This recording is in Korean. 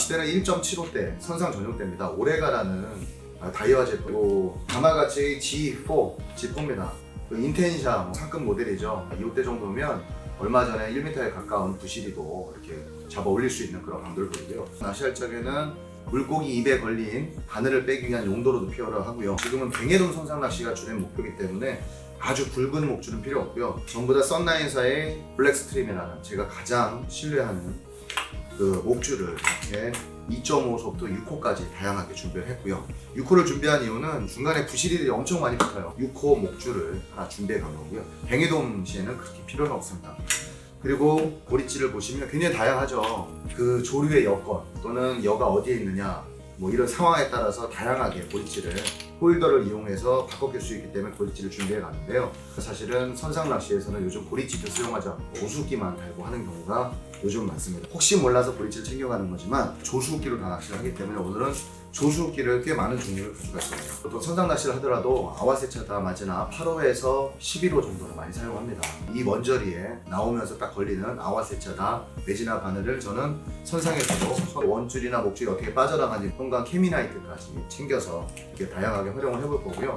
낚싯대는 1.75대 선상 전용대입니다. 오레가라는 아, 다이와 제품 가마같이 G4 G4입니다. 그 인텐샤 뭐 상급 모델이죠. 이때 정도면 얼마 전에 1m에 가까운 부시리도 이렇게 잡아 올릴 수 있는 그런 강도이고요. 낚시할 적에는 물고기 입에 걸린 바늘을 빼기 위한 용도로도 필요를 하고요. 지금은 뱅에돔 선상 낚시가 주된 목표이기 때문에 아주 굵은 목줄은 필요 없고요. 전부 다 썬라인사의 블랙스트림이라는 제가 가장 신뢰하는 그 목줄을 이렇게 2.5소부터 6호까지 다양하게 준비를 했고요. 6호를 준비한 이유는 중간에 부실이들이 엄청 많이 붙어요. 6호 목줄을 하나 준비해 간 거고요. 뱅에돔 시에는 그렇게 필요는 없습니다. 그리고 고리찌를 보시면 굉장히 다양하죠. 그 조류의 여건 또는 여가 어디에 있느냐 뭐 이런 상황에 따라서 다양하게 고리찌를 홀더를 이용해서 바꿔 낄 수 있기 때문에 고리찌를 준비해 갔는데요. 사실은 선상 낚시에서는 요즘 고리찌도 수용하지 않고 오수기만 달고 하는 경우가 요즘 많습니다. 혹시 몰라서 고리찌를 챙겨가는 거지만 조수기로 다 낚시를 하기 때문에 오늘은 조수기를 꽤 많은 종류를 가지고 있습니다. 보통 선상 낚시를 하더라도 아와세차다 마지나 8호에서 11호 정도를 많이 사용합니다. 이 먼저리에 나오면서 딱 걸리는 아와세차다 매지나 바늘을 저는 선상에서도 원줄이나 목줄이 어떻게 빠져나가는지 통과 케미나이트까지 챙겨서 이렇게 다양하게 활용을 해볼 거고요.